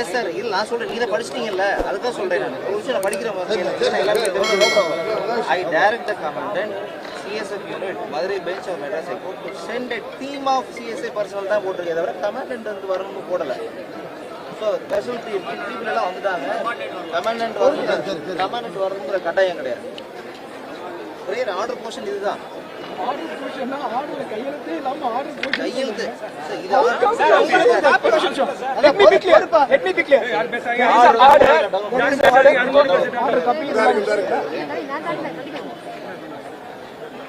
Yes sir இல்ல நான் சொல்றேன். நீங்க படிச்சிட்டீங்கல்ல? அதுதான் சொல்றேன் நான். ஒரு விஷயம் நான் படிக்கிற மாதிரி I direct the commandant CSF unit Madurai bench of Madras high court sent team of CSI personnel தான் போட்டிருக்கே தவிர கமாண்டன்ட் வந்து வரணும்னு போடல. ஸோ ஸ்பெஷல் டீம் வந்துட்டாங்க. கமாண்டன்ட் வரணும் கமாண்டன்ட் வரணுங்கிற கட்டாயம் கிடையாது. ஒரே ஆர்டர் போர்ஷன் இதுதான்.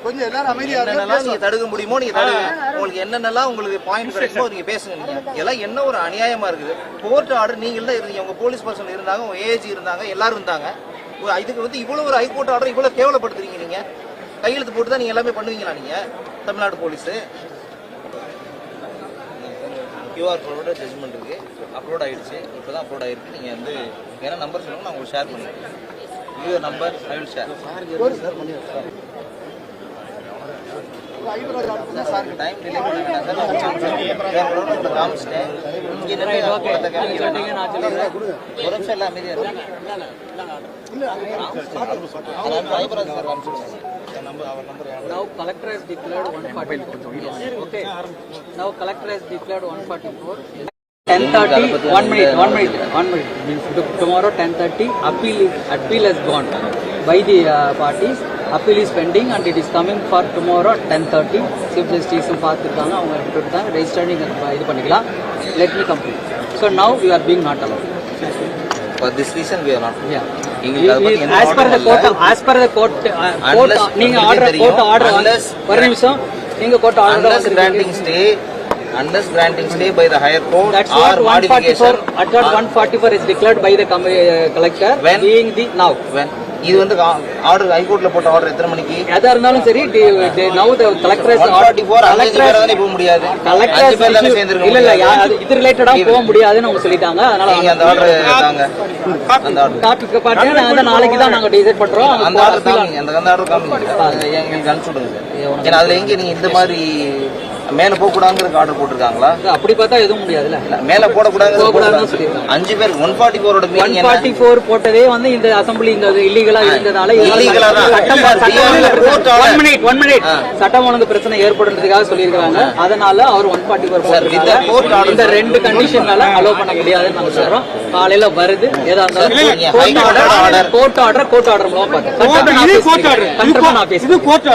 கொஞ்சம் எல்லாரும் அமைதியா நீங்க தடுக்க முடியுமோ நீங்க தடுங்க. உங்களுக்கு என்னென்னலாம் உங்களுக்கு பாயிண்ட் கிடைக்குமோ நீங்க பேசுங்க நீங்க. இதெல்லாம் என்ன ஒரு அநியாயமா இருக்குது? கோர்ட் ஆர்டர் நீங்க தான் இருந்தீங்க. உங்க போலீஸ் பர்சன் இருந்தாங்க உங்க ஏஜி இருந்தாங்க எல்லாரும் இருந்தாங்க. ஒரு இதுக்கு வந்து இவ்வளவு ஒரு ஹைகோர்ட் ஆர்டர் இவ்வளவு கேவலப்படுத்துறீங்க நீங்க. கையெழுத்து போட்டு தான் நீங்க எல்லாமே பண்ணுவீங்களா நீங்க தமிழ்நாடு போலீஸ் கியூஆர் கோடோட ஜட்மெண்ட் இருக்கு அப்லோட் ஆயிடுச்சு இப்போ தான் அப்லோட் ஆயிருக்கு நீங்க வந்து என்ன நம்பர் சொல்லுங்க நான் உங்களுக்கு ஷேர் பண்ணிக்கிறேன் your number I will share time delay பண்ண வேண்டாம் சார் நான் வச்சுக்கிறேன். வேற ஒரு இடத்துல காமிச்சிட்டேன். இங்க. ஒரு நிமிஷம் எல்லாம். அதான் சாய்பராஜ் சார் காமிச்சிடுங்க. என் number, அவர் number யாரு? Now collector has declared 144. Yes. Okay. Now collector has declared 144. 10:30. One minute. One minute. One minute. Means to- tomorrow 10:30. Appeal is appeal has gone by the uh, parties. Appeal is pending and it is coming for tomorrow 10:30. Chief Justice பார்த்துருக்காங்க அவங்க எடுத்துட்டாங்க register நீங்க இது பண்ணிக்கலாம் let me complete so now you are being not allowed For this reason we are not. as per the court as per the court uh, court Unless நீங்க order court order unless- ஒரு நிமிஷம் நீங்க court Unless order granting stay, unless granting stay by the higher court That's or what 144, modification. at what 144 is declared by the uh, collector When? being the now. When? இது வந்து order ஹைகோர்ட்ல போட்ட order எத்தனை மணிக்கு? எதா இருந்தாலும் சரி collector has one forty four பேர் தானே போக முடியாது. அஞ்சு பேர் தானே has சேர்ந்துருக்க இல்ல இல்ல இது ரிலேட்டடா போக முடியாதுன்னு அவங்க சொல்லிட்டாங்க. அதனால நீங்க அந்த ஆர்டர் தாங்க. அந்த ஆர்டர் காப்பி பாட்டு நாங்க நாளைக்கு தான் நாங்க டிசைட் பண்றோம். அந்த ஆர்டர் காமிங்க. அந்த அந்த ஆர்டர் காமிங்க. எங்களுக்கு அனுப்பிச்சு விடுங்க. ஏன்னா அதுல எங்க நீங்க இந்த மாதிரி மேல போக கூடாதுங்கிற ஆர்டர் போட்டிருக்காங்களா அப்படி பார்த்தா எதுவும் முடியாதுல்ல. மேல. சொல்லியிருக்காங்க. அஞ்சு பேர் ஒன் ஃபார்ட்டி ஃபோரோட மீனிங் என்ன 144 போட்டதே வந்து இந்த அசம்பிளி இங்க இல்லீகலா இருந்ததால. சட்டம். ஒன் ஒன் ஒழுங்கு பிரச்சனை ஏற்படுறதுக்காக சொல்லியிருக்காங்க அதனால அவர் ஒன் ஃபார்ட்டி ஃபோர். இந்த ரெண்டு கண்டிஷனால அலோவ் பண்ண முடியாதுன்னு நாங்க சொல்றோம். காலையில வருது ஏதா இருந்தாலும். கோர்ட் ஆர்டர் கோர்ட் ஆர்டர் மூலம் பார்த்து இது court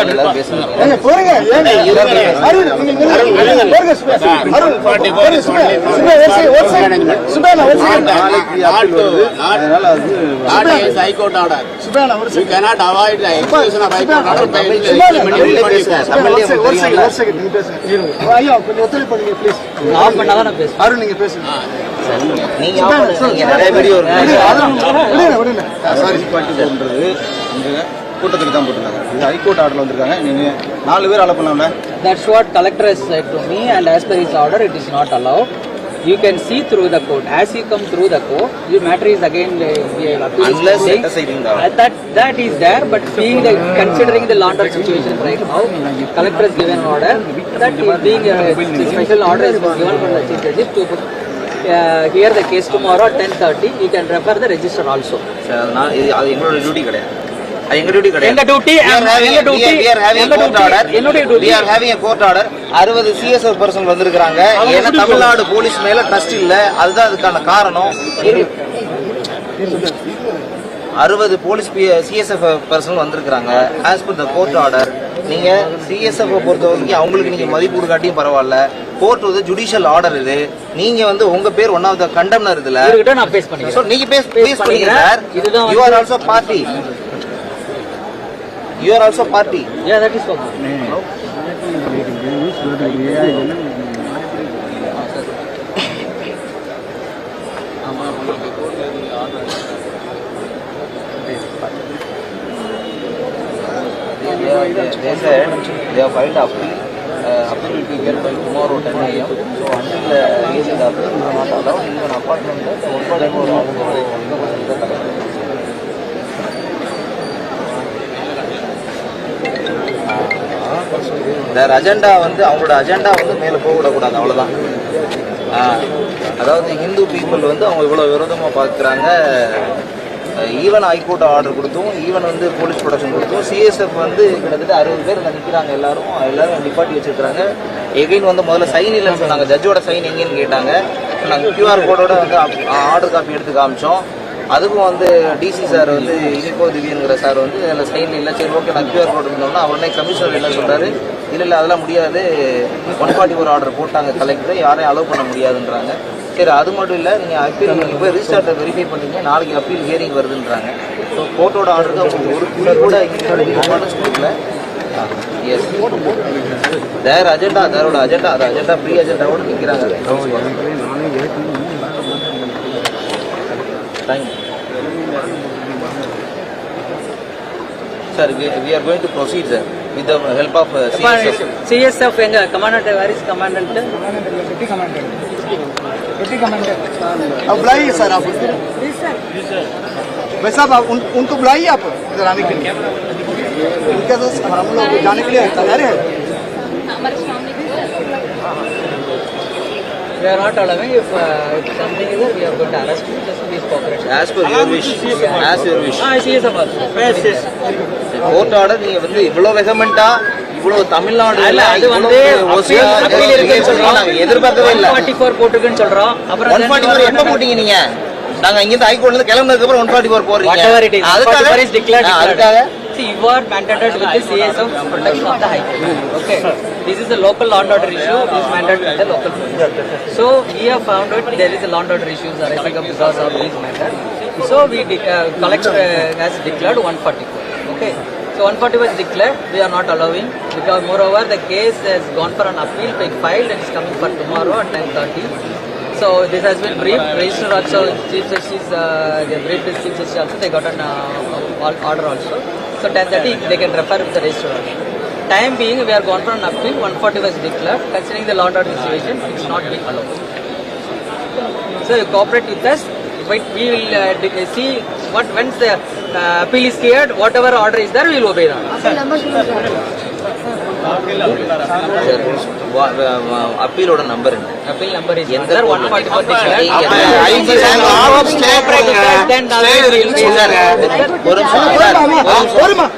அருண், நீங்க பேசுங்க. கூட்டத்துக்கு தான் போட்டிருந்தாங்க இது ஹைகோர்ட் ஆர்டர்ல வந்திருக்காங்க நீங்க நாலு பேர் அலோ பண்ணலாம்ல not allowed. You can see through the court. As you come through the court, your matter is again uh, we have appeal is Unless pending. set aside in the- Uh, that that is there, but being the considering the laundry situation right now, collector has given an order that is being a special order is given from the chief justice to uh, hear the case tomorrow at 10:30. You can refer the register also. Sir, அதனால இது அது எங்களோட duty கிடையாது எங்க duty எங்க. என்னுடைய are having a court order. அறுபது CSF person வந்திருக்காங்க ஏன்னா தமிழ்நாடு போலீஸ் மேல ட்ரஸ்ட் இல்ல. அதுதான் அதுக்கான காரணம். அறுபது போலீஸ் சிஎஸ்எஃப் பர்சன் வந்திருக்காங்க as per the court order நீங்க சிஎஸ்எஃப் பொறுத்த வரைக்கும் அவங்களுக்கு நீங்க மதிப்பு கொடுக்காட்டியும் பரவாயில்ல. கோர்ட் வந்து ஜுடிஷியல் ஆர்டர் இது. நீங்க வந்து உங்க பேர் ஒன் ஆஃப் த கண்டம்னர் இதுல. இவர்கிட்ட நான் பேஸ் பேஸ் பண்ணிக்கிறேன். Sir you are also party You are also party? Yeah, that is They, they, they said they have filed appeal. Appeal will be here by tomorrow 10 a.m. So until uh, is it appeal, not allowed even apartment. So, their agenda வந்து அவங்களோட agenda வந்து மேலே போக விடக்கூடாது அவ்வளவுதான் அதாவது Hindu people வந்து அவங்க இவ்வளோ விரோதமாக பார்க்குறாங்க. ஈவன் ஹைகோர்ட் ஆர்டர் கொடுத்தும் ஈவன் வந்து போலீஸ் ப்ரொடக்ஷன் கொடுத்தும் சிஎஸ்எஃப் வந்து கிட்டத்தட்ட அறுபது பேர் இங்கே நிற்கிறாங்க எல்லாரும். எல்லாரும் நிப்பாட்டி வச்சிருக்காங்க எகைன் வந்து முதல்ல சைன் இல்லைன்னு சொன்னாங்க. ஜட்ஜோட சைன் எங்கேன்னு கேட்டாங்க. நாங்கள் கியூஆர் கோடோட வந்து ஆர்டர் காப்பி எடுத்து காமிச்சோம். அதுக்கும் வந்து டிசி சார் வந்து இனிப்போ திவ்யங்கிற சார் வந்து அதில் சைன் இல்லை சரி ஓகே நான் கியூஆர் கோட் இருந்தோம்னா உடனே கமிஷனர் என்ன சொல்கிறாரு இல்லை இல்லை அதெல்லாம் முடியாது. ஒன் ஃபார்ட்டி ஃபோர் ஆர்டர் போட்டாங்க கலெக்டர் யாரையும் அலோவ் பண்ண முடியாதுன்றாங்க. சரி அது மட்டும் இல்லை நீங்கள் அப்பீல் நீங்கள் போய் ரிஜிஸ்டார்ட்டை வெரிஃபை பண்ணிங்க நாளைக்கு அப்பீல் ஹியரிங் வருதுன்றாங்க. ஸோ கோர்ட்டோட ஆர்டருக்கு அவங்க ஒரு கூட கூட இம்பார்ட்டன்ஸ் கொடுக்கல எஸ் தேர் அஜெண்டா தேரோட அஜெண்டா அது அஜெண்டா ப்ரீ அஜெண்டாவோடு நிற்கிறாங்க Thank you sir we are going to proceed sir with the help of CSF CSF எங்க commandant where is commandant Deputy Commander. Deputy Commander. अब बुलाइए सर आप भाई साहब आप उन, उनको बुलाइए आप इधर आने के लिए उनके तो हम लोग जाने के लिए तैयार है We are not allowing if, uh, if something is there, we are going to arrest you, just please cooperate. As per your wish as your wish. Court order நீங்க வந்து இவ்வளவு வெகமெண்டா இவ்வளவு தமிழ்நாடு இல்ல, அது வந்து எதிர்பார்க்கவே இல்ல. 144 போட்டிருக்குன்னு சொல்றோம். அப்புறம் ஒன் ஃபார்ட்டி ஃபோர் எப்ப போட்டீங்க நீங்க? நாங்க இங்கிருந்து ஹைகோர்ட்ல இருந்து கிளம்புனதுக்கு அப்புறம் ஒன் ஃபார்ட்டி ஃபோர் போறீங்க Whatever it is, 144 is declared. ஆ, அதுக்காக See, you are mandated with the CSF protection of the High. Okay. This is a local law order issue. This is mandated by the local. So we have found out there is a law order issues arising because of this matter. So we uh, collector uh, has declared 144. Okay. So 140 was declared. We are not allowing because moreover the case has gone for an appeal, being filed and is coming for tomorrow at 10:30. So this has been briefed. Register also, Chief Justice, uh, they briefed the Chief Justice also. They got an uh, order also. So 10:30 they can refer with the order. Time being, we are gone for an appeal. 140 was declared. Considering the law and situation, it's not being allowed. So you cooperate with us. But we will uh, see what once the uh, appeal is cleared, whatever order is there, we will obey that. அப்பீலோட number என்ன Appeal number is எந்த there. court? 144 declared. அப்ப IG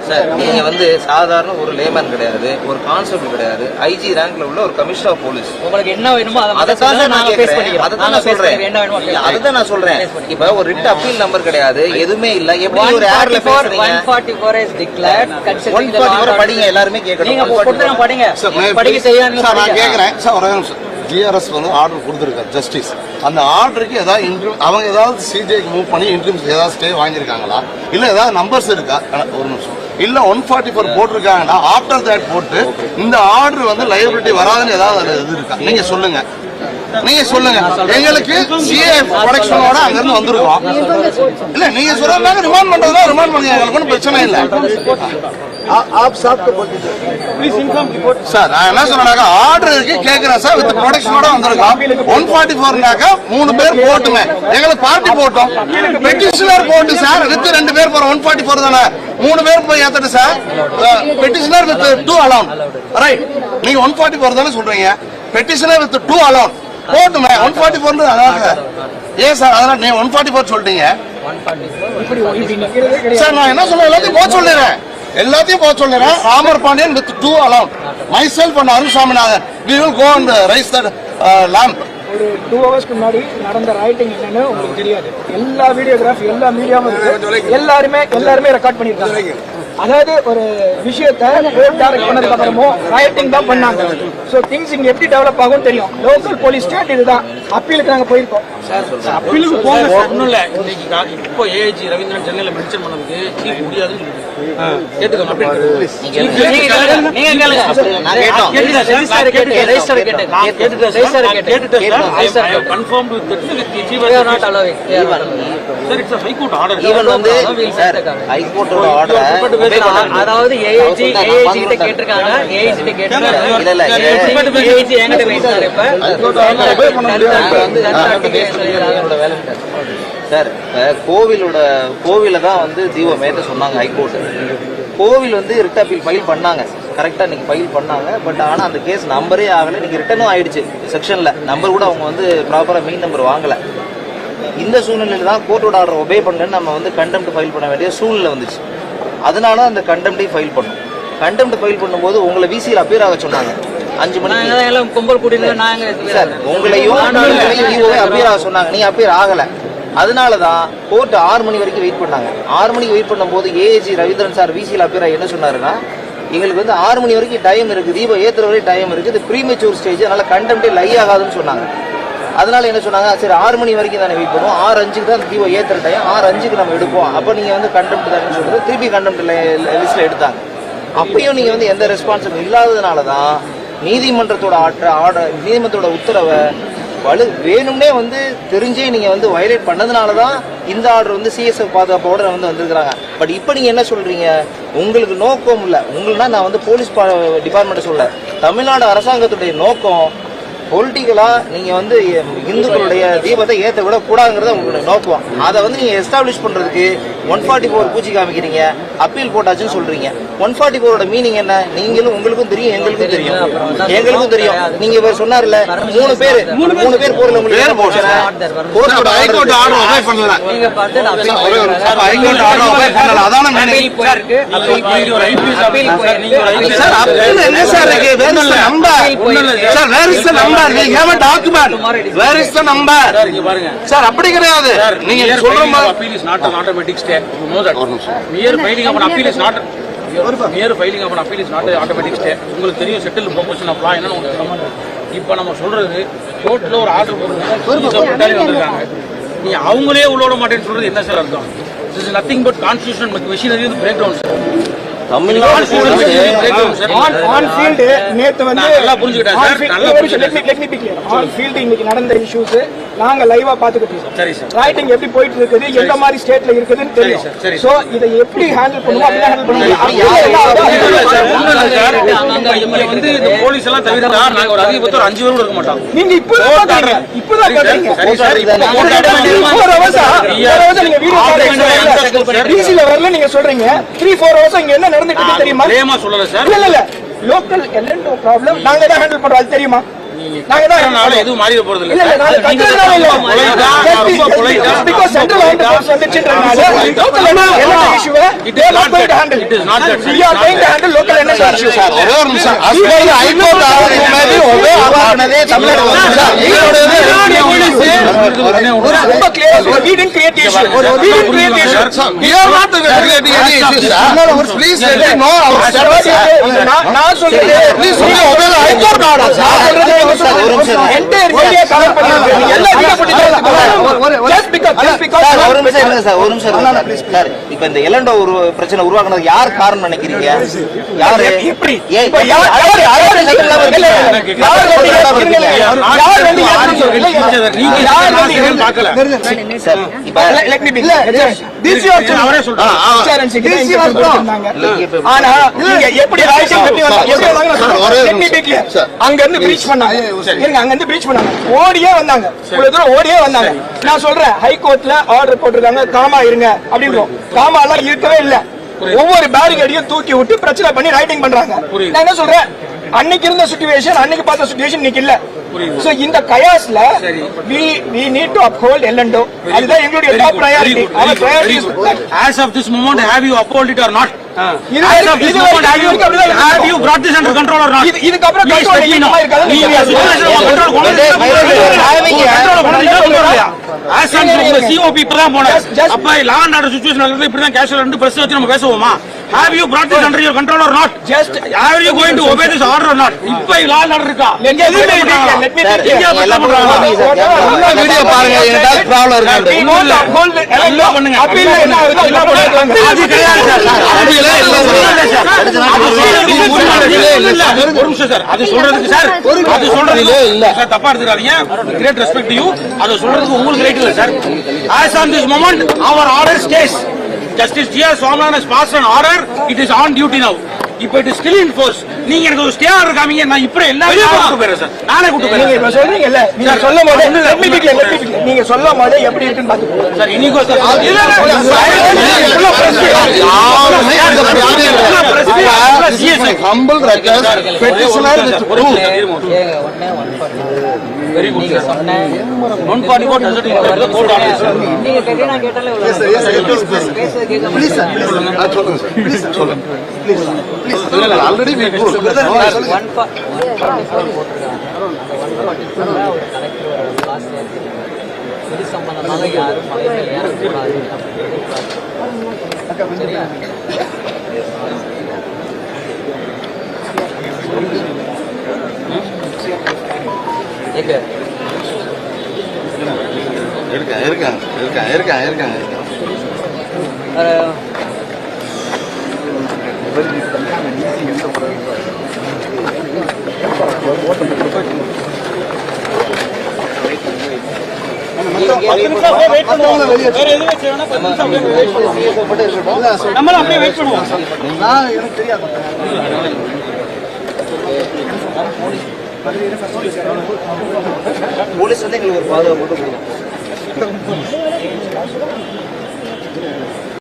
sir, நீங்க வந்து சாதாரண ஒரு layman கிடையாது ஒரு கான்ஸ்டபிள் கிடையாது ஐஜி ரேங்க்ல உள்ள ஒரு கமிஷனர் ஆஃப் போலீஸ் உங்களுக்கு என்ன வேணுமோ அதை சார் நான் பேஸ். அதைத்தான் நாங்க நான் சொல்றேன். என்ன வேணுமோ இல்ல, அதுதான் நான் சொல்றேன். இப்ப ஒரு ரிட் அப்பீல் நம்பர் கிடையாது எதுவுமே இல்ல எப்படி ஒரு ஏர்ல 144 பேசுறீங்க 144 is declared, considering the 144 law and படிங்க. எல்லாருமே கேட்கணும். நீங்க 144 கொடுத்து படிங்க படிக்க சார் நான் கேட்குறேன் சார் ஒரே நிமிஷம். ஜிஆர்எஸ் வந்து ஆர்டர் கொடுத்துருக்காரு ஜஸ்டிஸ் அந்த ஆர்டருக்கு ஏதாவது இன்ட்ரூ அவங்க ஏதாவது சிஜேக்கு மூவ் பண்ணி இன்ட்ரூம்ஸ் ஏதாவது ஸ்டே வாங்கியிருக்காங்களா? இல்லை ஏதாவது நம்பர்ஸ் இருக்கா? ஒரு நிமிஷம். இல்ல ஒன் ஃபார்ட்டி ஃபோர் போட்டிருக்காங்கன்னா ஆஃப்டர் தட் போட்டு இந்த ஆர்டர் வந்து லைபிலிட்டி வராதுன்னு ஏதாவது இது இருக்கா? நீங்க சொல்லுங்க. நீங்க சொல்லுங்க எங்களுக்கு சிஏ ப்ரொடக்ஷனோட அங்க இருந்து வந்திருக்கோம் இல்ல நீங்க சொல்றாங்க ரிமாண்ட் பண்றதுனா ரிமாண்ட் பண்ணுங்க எங்களுக்கு ஒன்றும் பிரச்சனை இல்லை आ- आप साहब को बोल दीजिए சார் நான் என்ன சொல்றேன்னாக்கா ஆர்டர் இருக்கு கேக்குறேன் சார் வித் ப்ரொடக்ஷனோட வந்திருக்கோம் ஒன் ஃபார்ட்டி ஃபோர்னாக்கா மூணு பேர் போட்டுமே எங்களுக்கு பார்ட்டி போட்டோம் பெட்டிஷனர் போட்டு சார் வித் ரெண்டு பேர் போறோம் ஒன் ஃபார்ட்டி ஃபோர் தானே மூணு பேர் போய் ஏத்துட்டு sir petitioner withdrawn right நீங்க ஒன் ஃபார்ட்டி ஃபோர் தானே சொல்றீங்க பெட்டிஷனர் வித் டூ அலௌன் போட்டுமே ஒன் ஃபார்ட்டி ஃபோர் அதான் சார் ஏன் சார் அதெல்லாம் நீ ஒன் ஃபார்ட்டி ஃபோர் சொல்லிட்டீங்க சார் நான் என்ன சொல்ல எல்லாத்தையும் போக சொல்லிடுறேன். எல்லாத்தையும் போக சொல்லிடுறேன். Ramar Pandian with two allowed myself and Arun Saminathan we will go and raise that lamp ஒரு டூ ஹவர்ஸ்க்கு முன்னாடி நடந்த ரைட்டிங் என்னன்னு உங்களுக்கு தெரியாது. எல்லா வீடியோகிராஃப் எல்லா மீடியாவும் எல்லாருமே எல்லாருமே ரெக்கார்ட் பண்ணியிருக்காங்க அதாவது ஒரு விஷயத்தை கோர்ட் டைரக்ட் பண்ணதுக்கு அப்புறமும் ரைட்டிங் தான் பண்ணாங்க. சோ திங்ஸ் இங்க எப்படி டெவலப் ஆகும் தெரியும். லோக்கல் போலீஸ் ஸ்டேட் இதுதான். அப்பீலுக்கு நாங்க போயிருக்கோம். அப்பீலுக்கு போங்க ஒன்றும் இல்லை இன்னைக்கு இப்போ ஏஜி ரவீந்திரன் சென்னையில் மென்ஷன் பண்ணதுக்கு சீஃப் முடியாதுன்னு. ஹைகோர்ட்டோட ஆர்டரை அதாவது ஏஐஜி ஏஐஜி கிட்ட கேட்டிருக்காங்க. ஏஐஜி கிட்ட கேட்டிருக்காங்க. இல்ல இல்ல ஏ- ஏஐஜி என்கிட்ட பேசினாரு இப்ப. நாங்க வந்து என்னோட வேலை சார் கோவிலோட கோவில தான் வந்து தீபம் ஏத்த சொன்னாங்க ஹைகோர்ட். கோவில் வந்து ரிட் அப்பீல் ஃபைல் பண்ணாங்க. கரெக்டாக இன்னைக்கு ஃபைல் பண்ணாங்க. பட் ஆனால் அந்த கேஸ் நம்பரே ஆகலை. இன்னைக்கு ரிட்டனும் ஆயிடுச்சு. செக்ஷனில் நம்பர் கூட அவங்க வந்து ப்ராப்பராக மெயின் நம்பர் வாங்கலை. இந்த சூழ்நிலையில் தான் கோர்ட்டோட ஆர்டர் ஒபே பண்ணுன்னு நம்ம வந்து கண்டெம்ட் ஃபைல் பண்ண வேண்டிய சூழ்நிலை வந்துச்சு. அதனால அந்த கண்டெம்ட்டையும் ஃபைல் பண்ணோம். கண்டெம்ட் ஃபைல் பண்ணும்போது உங்களை விசியில் அப்பியர் ஆக சொன்னாங்க. அஞ்சு மணிக்கு. எல்லாம் கும்பல் கூட்டிட்டு சார் உங்களையும் ஈவோவே அப்பியர் ஆக சொன்னாங்க. நீங்க அப்பியர் ஆகல. அதனால தான் கோர்ட் ஆறு மணி வரைக்கும் வெயிட் பண்ணாங்க. ஆறு மணிக்கு வெயிட் பண்ணும்போது ஏஏஜி ரவீந்திரன் சார் விசியில் அப்பியர் என்ன சொன்னாருன்னா எங்களுக்கு வந்து ஆறு மணி வரைக்கும் டைம் இருக்கு தீபம் ஏத்துற வரைக்கும் டைம் இருக்கு இது ப்ரீமெச்சூர் ஸ்டேஜ் அதனால கண்டெம்ட்டே லை ஆகாதுன்னு சொன்னாங்க. அதனால என்ன சொன்னாங்க சரி ஆறு மணி வரைக்கும் தானே வெயிட் பண்ணுவோம் ஆறு அஞ்சுக்கு தான் தீபம் ஏத்துற டைம் ஆறு அஞ்சுக்கு நம்ம எடுப்போம். அப்போ நீங்கள் வந்து கண்டெம்ட் தானே சொல்றது திருப்பி கண்டெம்ட் லிஸ்ட்டில் எடுத்தாங்க. அப்பயும் நீங்கள் வந்து எந்த ரெஸ்பான்ஸும் இல்லாததுனால தான் நீதிமன்றத்தோட ஆற்ற ஆர்டர் நீதிமன்றத்தோட உத்தரவை வலு வேணும்னே வந்து தெரிஞ்சே நீங்கள் வந்து வயலேட் பண்ணதுனால தான் இந்த ஆர்டர் வந்து சிஎஸ்எஃப் பாதுகாப்போட வந்து வந்திருக்கிறாங்க. பட் இப்போ நீங்கள் என்ன சொல்கிறீங்க உங்களுக்கு நோக்கம் இல்லை. உங்களுக்குனா நான் வந்து போலீஸ் டிபார்ட்மெண்ட்டை சொல்ல தமிழ்நாடு அரசாங்கத்துடைய நோக்கம் பொலிட்டிக்கலாக நீங்கள் வந்து இந்துக்களுடைய தீபத்தை ஏற்ற விட கூடாதுங்கிறத உங்களுக்கு நோக்குவோம் அதை வந்து நீங்கள் எஸ்டாப்ளிஷ் பண்ணுறதுக்கு ஒன் ஃபார்ட்டி ஃபோர் பூச்சி காமிக்கிறீங்க அப்பீல் போட்டாச்சுன்னு சொல்றீங்க. ஒன் ஃபார்ட்டி ஃபோரோட மீனிங் என்ன? நீங்களும் உங்களுக்கும் தெரியும் எங்களுக்கும் தெரியும். எங்களுக்கும் தெரியும். நீங்க இவர் சொன்னார்ல மூணு பேர் மூணு பேர் IPS சார் அப்படி கிடையாது. நீங்க சொல்ற மாதிரி stay you know that mere filing of an appeal is not mere filing of an appeal is not an automatic stay. உங்களுக்கு தெரியும் செட்டில் ப்ரொபோஷன் ஆஃப் லா என்னன்னு உங்களுக்கு இப்போ நம்ம சொல்றது கோர்ட்ல ஒரு ஆர்டர் போடுறது வந்திருக்காங்க. நீ அவங்களே உள்ள விட மாட்டேன்னு சொல்றது என்ன சார் அர்த்தம்? Is nothing but constitution machinery break down sir இன்னைக்கு நடந்த இஷ்யூஸ் நாங்க லைவா பாத்துக்கிட்டு இருக்கோம். சரி சார். ரைட்டிங் எப்படி போயிட்டு இருக்குது எந்த மாதிரி ஸ்டேட்ல இருக்குதுன்னு தெரியும். சோ இதை எப்படி ஹேண்டில் பண்ணுவோம் அப்படி ஹேண்டில் பண்ணுவோம் வந்து இந்த போலீஸ் எல்லாம் தவிர்த்தா நாங்க ஒரு அதிகபட்சம் ஒரு அஞ்சு பேர் கூட இருக்க மாட்டோம். நீங்க இப்பதான் இப்பதான். நீங்க வீடியோ வரல நீங்க சொல்றீங்க. த்ரீ ஃபோர் ஹவர்ஸ் இங்க என்ன நடந்துட்டு இருக்கு தெரியுமா? பிரேமா சொல்லல சார். இல்ல இல்ல இல்ல. லோக்கல் எல்என்டோ ப்ராப்ளம் நாங்க தான் ஹேண்டில் பண்றோம் அது தெரியுமா? நாங்க தான் நாளை. எதுவும் மாறிட போறது இல்ல -வை. சார் ஒரே நிமிஷம் ஹைகோர்ட் ஆர்டர் மேலே தமிழ்நாடு சார் நீங்களோட ரொம்ப சொல்றேன். நான் என்ன சார், ஒரு சார் இப்போ இந்த எலண்டோ ஒரு பிரச்சனை உருவாக்குனது யார் காரணம் நினைக்கிறீங்க யாரு எப்படி? அங்க இருந்து பிரீச் பண்ணாங்க இருங்க அங்க இருந்து பிரீச் பண்ணாங்க. ஓடியே வந்தாங்க. இவ்வளவு தூரம் ஓடியே வந்தாங்க. நான் சொல்றேன் ஹை கோர்ட்ல ஆர்டர் போட்டிருக்காங்க. காமா இருங்க அப்படின்றோம். காமா எல்லாம் இருக்கவே இல்ல. ஒவ்வொரு பேரிகேடையும் தூக்கி விட்டு பிரச்சனை பண்ணி ரைட்டிங் பண்றாங்க. நான் என்ன சொல்றேன்? அன்னைக்கு இருந்த சுச்சுவேஷன் அன்னைக்கு பார்த்த சுச்சுவேஷன் இன்னைக்கு இல்ல. சோ இந்த கயாஸ்ல we we need to uphold L&O அதுதான் எங்களுடைய top priority. Is that. as of this moment have you upheld it or not? இதுக்கப்புறம் உங்க COP இப்பதான் just- அப்ப law and order situation நடக்குது, இப்படிதான் casual ரெண்டு press வச்சு நம்ம பேசுவோமா? Have you brought this under your control or not? Just- Are you going to obey this order or not? இப்ப and order இருக்கா? எல்லாம். வீடியோ பாருங்க ஏதாவது ப்ராப்ளம் uphold the L&O. எல்லாம் பண்ணுங்க. அப்பீல் என்ன? ஆகுதோ எல்லாம். அது கிடையாது சார். அப்படியெல்லாம் இல்ல இல்ல, இல்ல, ஒரு நிமிஷம் சார். அது சொல்றதுக்கு சார், அது சொல்றதுக்கு சார், தப்பா எடுத்துக்காதீங்க. Respect to you. அது சொல்றதுக்கு உங்களுக்கு இல்ல sir. As on this moment, our order stays. Justice G.R. Swaminathan has passed an order. It is on duty now. இப்போ இட் ஸ்டில் இன் ஃபோர்ஸ் நீங்க எனக்கு ஒரு ஸ்டே ஆர்டர் காமிங்க நான் இப்போ எல்லாமே கூட்டு போயிடுறேன் சார் நானே கூட்டு நீங்க சொல்றீங்கல்ல நீங்க சொல்லும் போது be clear. நீங்க சொல்லும் போது எப்படி இருக்குன்னு பாத்துக்கோங்க சார் இல்ல, இல்ல, இல்ல, of வெரி குட் நீங்க சொன்ன one forty four doesn't court order நீங்க கேட்டீங்க நான் கேட்டாலே please, please. பேசுறது கேட்க Please, sir, please. ஆ, சொல்லுங்க சார் ப்ளீஸ் சொல்லுங்க ப்ளீஸ் ப்ளீஸ் இல்ல already we good forty four போட்டிருக்காங்க ஒரு கலெக்டர் ஒரு கிளாஸ் இது சம்பந்தமாக யாரும் மலை மேல் ஏறக்கூடாது அப்படின்னு சரியா இருக்காங்க இருக்காங்க இருக்காங்க இருக்காங்க அஹ், நம்மளும் அப்படியே வெயிட் பண்ணுவோம். நான் எனக்கு தெரியாது. போலீஸ் வந்து எங்களுக்கு ஒரு பாதுகாப்பு மட்டும் கொடுக்கும்